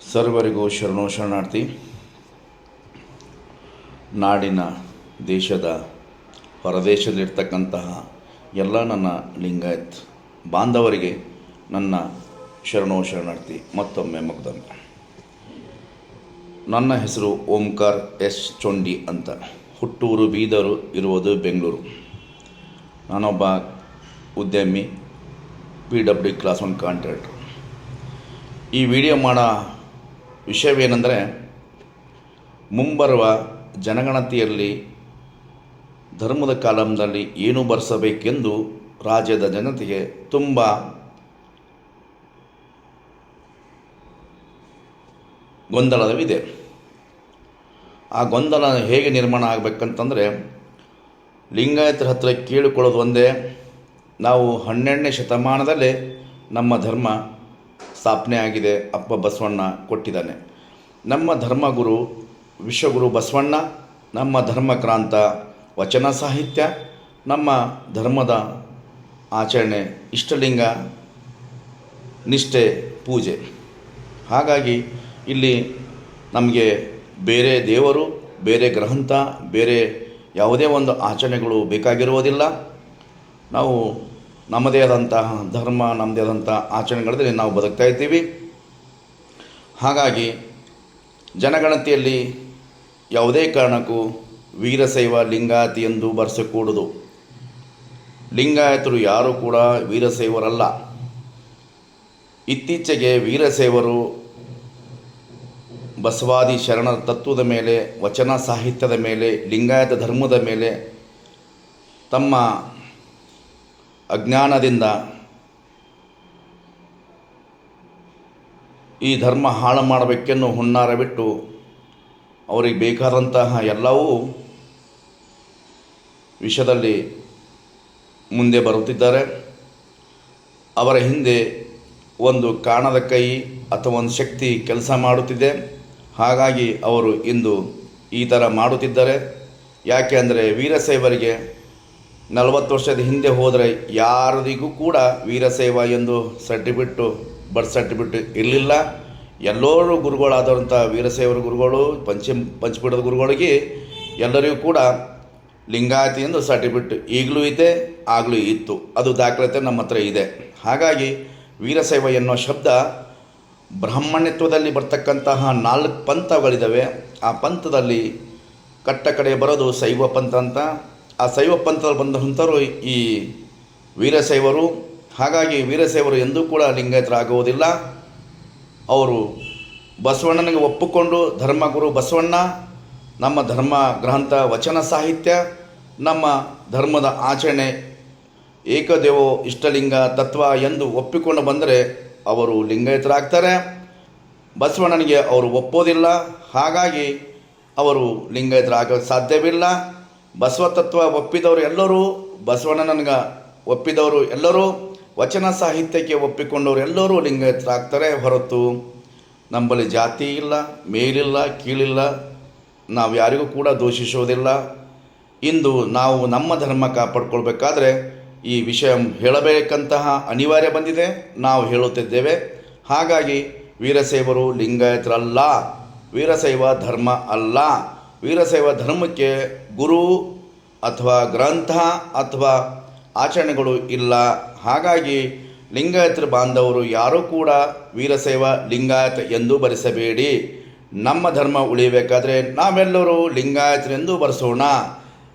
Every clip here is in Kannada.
ಸರ್ವರಿಗೂ ಶರಣೋ ಶರಣಾರ್ಥಿ. ನಾಡಿನ ದೇಶದ ಹೊರದೇಶದಲ್ಲಿರ್ತಕ್ಕಂತಹ ಎಲ್ಲ ನನ್ನ ಲಿಂಗಾಯತ್ ಬಾಂಧವರಿಗೆ ನನ್ನ ಶರಣೋ ಶರಣಾರ್ಥಿ. ಮತ್ತೊಮ್ಮೆ ಮುಗ್ದೊಮ್ಮೆ ನನ್ನ ಹೆಸರು ಓಂಕಾರ್ ಎಸ್ ಚೊಂಡಿ ಅಂತ. ಹುಟ್ಟೂರು, ಬೀದರು ಇರುವುದು ಬೆಂಗಳೂರು. ನಾನೊಬ್ಬ ಉದ್ಯಮಿ P W class one contractor ಈ ವಿಡಿಯೋ ಮಾಡೋ ವಿಷಯವೇನೆಂದರೆ ಮುಂಬರುವ ಜನಗಣತಿಯಲ್ಲಿ, ಧರ್ಮದ ಕಾಲಂನಲ್ಲಿ ಏನು ಬರೆಸಬೇಕೆಂದು ರಾಜ್ಯದ ಜನತೆಗೆ ತುಂಬ ಗೊಂದಲವಿದೆ. ಆ ಗೊಂದಲ ಹೇಗೆ ನಿರ್ಮಾಣ ಆಗಬೇಕಂತಂದರೆ ಲಿಂಗಾಯತರ ಹತ್ರ ಕೇಳಿಕೊಳ್ಳೋದು ಒಂದೇ, ನಾವು ಹನ್ನೆರಡನೇ ಶತಮಾನದಲ್ಲೇ ನಮ್ಮ ಧರ್ಮ ಸ್ಥಾಪನೆ ಆಗಿದೆ ಅಪ್ಪ ಬಸವಣ್ಣ ಕೊಟ್ಟಿದ್ದಾನೆ. ನಮ್ಮ ಧರ್ಮಗುರು ವಿಶ್ವಗುರು ಬಸವಣ್ಣ, ನಮ್ಮ ಧರ್ಮಕ್ರಾಂತ ವಚನ ಸಾಹಿತ್ಯ, ನಮ್ಮ ಧರ್ಮದ ಆಚರಣೆ, ಇಷ್ಟಲಿಂಗ, ನಿಷ್ಠೆ, ಪೂಜೆ. ಹಾಗಾಗಿ ಇಲ್ಲಿ ನಮಗೆ ಬೇರೆ ದೇವರು, ಬೇರೆ ಗ್ರಹಂಥ ಬೇರೆ ಯಾವುದೇ ಒಂದು ಆಚರಣೆಗಳು ಬೇಕಾಗಿರುವುದಿಲ್ಲ. ನಾವು ನಮ್ಮದೇ ಆದಂತಹ ಧರ್ಮ, ನಮ್ಮದೇ ಆದಂಥ ಆಚರಣೆಗಳಲ್ಲಿ ನಾವು ಬದುಕ್ತಾ ಇದ್ದೀವಿ. ಹಾಗಾಗಿ ಜನಗಣತಿಯಲ್ಲಿ ಯಾವುದೇ ಕಾರಣಕ್ಕೂ ವೀರಶೈವ ಲಿಂಗಾಯತಿ ಎಂದು ಬರೆಸಕೂಡದು. ಲಿಂಗಾಯತರು ಯಾರೂ ಕೂಡ ವೀರಶೈವರಲ್ಲ. ಇತ್ತೀಚೆಗೆ ವೀರಶೈವರು ಬಸವಾದಿ ಶರಣರ ತತ್ವದ ಮೇಲೆ, ವಚನ ಸಾಹಿತ್ಯದ ಮೇಲೆ, ಲಿಂಗಾಯತ ಧರ್ಮದ ಮೇಲೆ ತಮ್ಮ ಅಜ್ಞಾನದಿಂದ ಈ ಧರ್ಮ ಹಾಳು ಮಾಡಬೇಕೆನ್ನು ಹುನ್ನಾರ ಬಿಟ್ಟು ಅವರಿಗೆ ಬೇಕಾದಂತಹ ಎಲ್ಲವೂ ವಿಷಯದಲ್ಲಿ ಮುಂದೆ ಬರುತ್ತಿದ್ದಾರೆ. ಅವರ ಹಿಂದೆ ಒಂದು ಕಾಣದ ಕೈ ಅಥವಾ ಒಂದು ಶಕ್ತಿ ಕೆಲಸ ಮಾಡುತ್ತಿದೆ. ಹಾಗಾಗಿ ಅವರು ಇಂದು ಈ ಥರ ಮಾಡುತ್ತಿದ್ದಾರೆ. ಯಾಕೆ ಅಂದರೆ ವೀರಶೈವರಿಗೆ ನಲವತ್ತು ವರ್ಷದ ಹಿಂದೆ ಹೋದರೆ ಯಾರಿಗೂ ಕೂಡ ವೀರಶೈವ ಎಂದು ಸರ್ಟಿಫಿಕೇಟು ಬರ್ತ್ ಸರ್ಟಿಫಿಕೇಟ್ ಇರಲಿಲ್ಲ. ಎಲ್ಲರೂ ಗುರುಗಳಾದಂಥ ವೀರಶೈವರ ಗುರುಗಳು, ಪಂಚ, ಪಂಚಪೀಠದ ಗುರುಗಳಿಗೆ ಎಲ್ಲರಿಗೂ ಕೂಡ ಲಿಂಗಾಯತಿ ಎಂದು ಸರ್ಟಿಫಿಕೇಟ್ ಈಗಲೂ ಇದೆ, ಆಗಲೂ ಇತ್ತು. ಅದು ದಾಖಲಾತಿ ನಮ್ಮ ಹತ್ರ ಇದೆ. ಹಾಗಾಗಿ ವೀರಶೈವ ಎನ್ನುವ ಶಬ್ದ ಬ್ರಾಹ್ಮಣ್ಯತ್ವದಲ್ಲಿ ಬರ್ತಕ್ಕಂತಹ ನಾಲ್ಕು ಪಂಥಗಳಿದ್ದಾವೆ ಆ ಪಂಥದಲ್ಲಿ ಕಟ್ಟ ಕಡೆ ಬರೋದು ಶೈವ ಪಂಥ ಅಂತ ಆ ಶೈವ ಪಂಥದಲ್ಲಿ ಬಂದಂಥವರು ಈ ವೀರಶೈವರು, ಹಾಗಾಗಿ ವೀರಶೈವರು ಎಂದೂ ಕೂಡ ಲಿಂಗಾಯತರಾಗುವುದಿಲ್ಲ. ಅವರು ಬಸವಣ್ಣನಿಗೆ ಒಪ್ಪಿಕೊಂಡು ಧರ್ಮಗುರು ಬಸವಣ್ಣ, ನಮ್ಮ ಧರ್ಮ ಗ್ರಂಥ ವಚನ ಸಾಹಿತ್ಯ, ನಮ್ಮ ಧರ್ಮದ ಆಚರಣೆ, ಏಕದೇವೋ ಇಷ್ಟಲಿಂಗ ತತ್ವ ಎಂದು ಒಪ್ಪಿಕೊಂಡು ಬಂದರೆ ಅವರು ಲಿಂಗಾಯತರಾಗ್ತಾರೆ. ಬಸವಣ್ಣನಿಗೆ ಅವರು ಒಪ್ಪೋದಿಲ್ಲ, ಹಾಗಾಗಿ ಅವರು ಲಿಂಗಾಯತರಾಗ ಸಾಧ್ಯವಿಲ್ಲ. ಬಸವ ತತ್ವ ಒಪ್ಪಿದವರು ಎಲ್ಲರೂ ಬಸವಣ್ಣನನ್ಗೆ ಒಪ್ಪಿದವರು ಎಲ್ಲರೂ, ವಚನ ಸಾಹಿತ್ಯಕ್ಕೆ ಒಪ್ಪಿಕೊಂಡವರು ಎಲ್ಲರೂ ಲಿಂಗಾಯತರಾಗ್ತಾರೆ. ಹೊರತು ನಮ್ಮಲ್ಲಿ ಜಾತಿ ಇಲ್ಲ, ಮೇಲಿಲ್ಲ, ಕೀಳಿಲ್ಲ, ನಾವು ಯಾರಿಗೂ ಕೂಡ ದೂಷಿಸೋದಿಲ್ಲ. ಇಂದು ನಾವು ನಮ್ಮ ಧರ್ಮ ಕಾಪಾಡ್ಕೊಳ್ಬೇಕಾದ್ರೆ ಈ ವಿಷಯ ಹೇಳಬೇಕಂತಹ ಅನಿವಾರ್ಯ ಬಂದಿದೆ. ನಾವು ಹೇಳುತ್ತಿದ್ದೇವೆ. ಹಾಗಾಗಿ ವೀರಶೈವರು ಲಿಂಗಾಯತರಲ್ಲ, ವೀರಶೈವ ಧರ್ಮ ಅಲ್ಲ. ವೀರಶೈವ ಧರ್ಮಕ್ಕೆ ಗುರು ಅಥವಾ ಗ್ರಂಥ ಅಥವಾ ಆಚರಣೆಗಳು ಇಲ್ಲ. ಹಾಗಾಗಿ ಲಿಂಗಾಯತರ ಬಾಂಧವರು ಯಾರೂ ಕೂಡ ವೀರಶೈವ, ಲಿಂಗಾಯತ ಎಂದು ಬರೆಸಬೇಡಿ. ನಮ್ಮ ಧರ್ಮ ಉಳಿಯಬೇಕಾದ್ರೆ ನಾವೆಲ್ಲರೂ ಲಿಂಗಾಯತರೆಂದು ಬರೆಸೋಣ.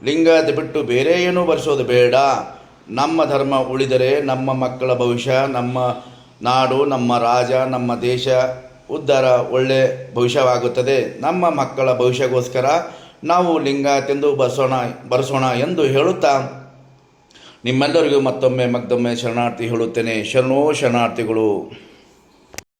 ಲಿಂಗಾಯತ ಬಿಟ್ಟು ಬೇರೆ ಏನೂ ಬರೆಸೋದು ಬೇಡ. ನಮ್ಮ ಧರ್ಮ ಉಳಿದರೆ ನಮ್ಮ ಮಕ್ಕಳ ಭವಿಷ್ಯ, ನಮ್ಮ ನಾಡು, ನಮ್ಮ ರಾಜ, ನಮ್ಮ ದೇಶ ಉದ್ಧಾರ ಒಳ್ಳೆ ಭವಿಷ್ಯವಾಗುತ್ತದೆ. ನಮ್ಮ ಮಕ್ಕಳ ಭವಿಷ್ಯಗೋಸ್ಕರ ನಾವು ಲಿಂಗ ತೆಂದು ಬರೆಸೋಣ ಬರೆಸೋಣ ಎಂದು ಹೇಳುತ್ತಾ ನಿಮ್ಮೆಲ್ಲರಿಗೂ ಮತ್ತೊಮ್ಮೆ ಮಗ್ದೊಮ್ಮೆ ಶರಣಾರ್ಥಿ ಹೇಳುತ್ತೇನೆ. ಶರಣೋ ಶರಣಾರ್ಥಿಗಳು.